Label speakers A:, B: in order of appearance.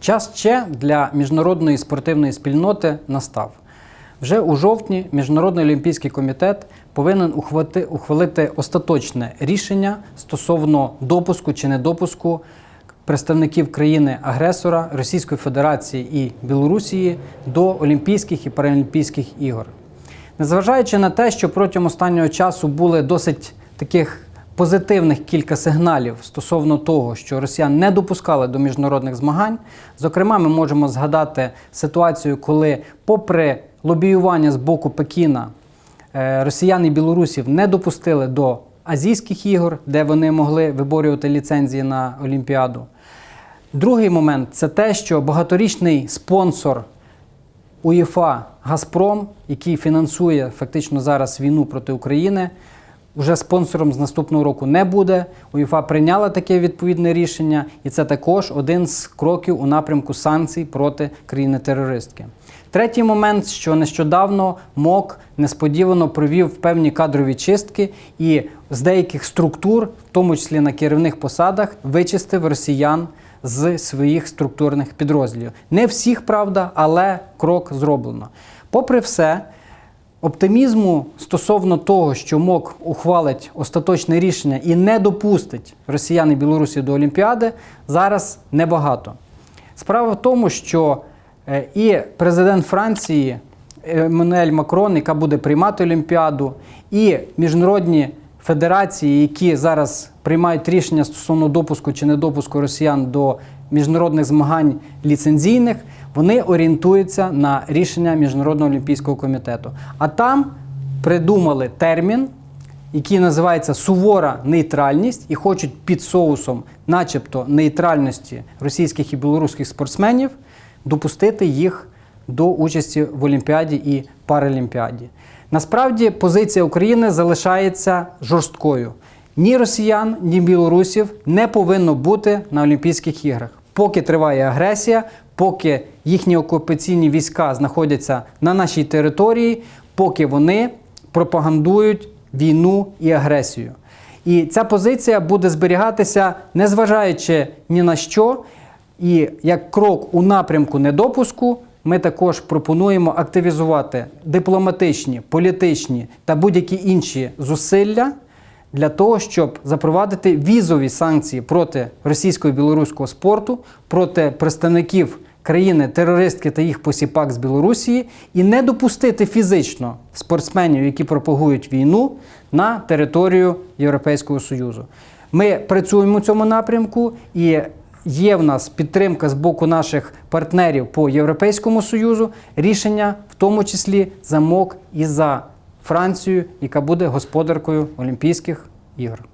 A: Час ще для міжнародної спортивної спільноти настав. Вже у жовтні Міжнародний олімпійський комітет повинен ухвати- ухвалити остаточне рішення стосовно допуску чи недопуску представників країни-агресора Російської Федерації і Білорусії до Олімпійських і Паралімпійських ігор. Незважаючи на те, що протягом останнього часу були досить таких позитивних кілька сигналів стосовно того, що росіян не допускали до міжнародних змагань. Зокрема, ми можемо згадати ситуацію, коли, попри лобіювання з боку Пекіна, е, росіян і білорусів не допустили до азійських ігор, де вони могли виборювати ліцензії на Олімпіаду. Другий момент це те, що багаторічний спонсор УЄФА Газпром, який фінансує фактично зараз війну проти України, вже спонсором з наступного року не буде. УЄФА прийняла таке відповідне рішення, і це також один з кроків у напрямку санкцій проти країни-терористки. Третій момент, що нещодавно МОК несподівано провів певні кадрові чистки і з деяких структур, в тому числі на керівних посадах, вичистив росіян з своїх структурних підрозділів. Не всіх, правда, але крок зроблено. Попри все, оптимізму стосовно того, що МОК ухвалить остаточне рішення і не допустить росіян і Білорусі до Олімпіади, зараз небагато. Справа в тому, що е, і президент Франції Еммануель Макрон, яка буде приймати Олімпіаду, і міжнародні федерації, які зараз приймають рішення стосовно допуску чи недопуску росіян до міжнародних змагань ліцензійних, вони орієнтуються на рішення Міжнародного олімпійського комітету. А там придумали термін, який називається сувора нейтральність, і хочуть під соусом, начебто, нейтральності російських і білоруських спортсменів допустити їх до участі в Олімпіаді і Паралімпіаді. Насправді позиція України залишається жорсткою. Ні росіян, ні білорусів не повинно бути на Олімпійських іграх. Поки триває агресія, поки їхні окупаційні війська знаходяться на нашій території, поки вони пропагандують війну і агресію. І ця позиція буде зберігатися, незважаючи ні на що. І як крок у напрямку недопуску, ми також пропонуємо активізувати дипломатичні, політичні та будь-які інші зусилля для того, щоб запровадити візові санкції проти російського і білоруського спорту, проти представників країни-терористки та їх посіпак з Білорусі, і не допустити фізично спортсменів, які пропагують війну, на територію Європейського Союзу. Ми працюємо у цьому напрямку і є в нас підтримка з боку наших партнерів по Європейському Союзу, рішення, в тому числі замок і за Францію, яка буде господаркою Олімпійських ігор.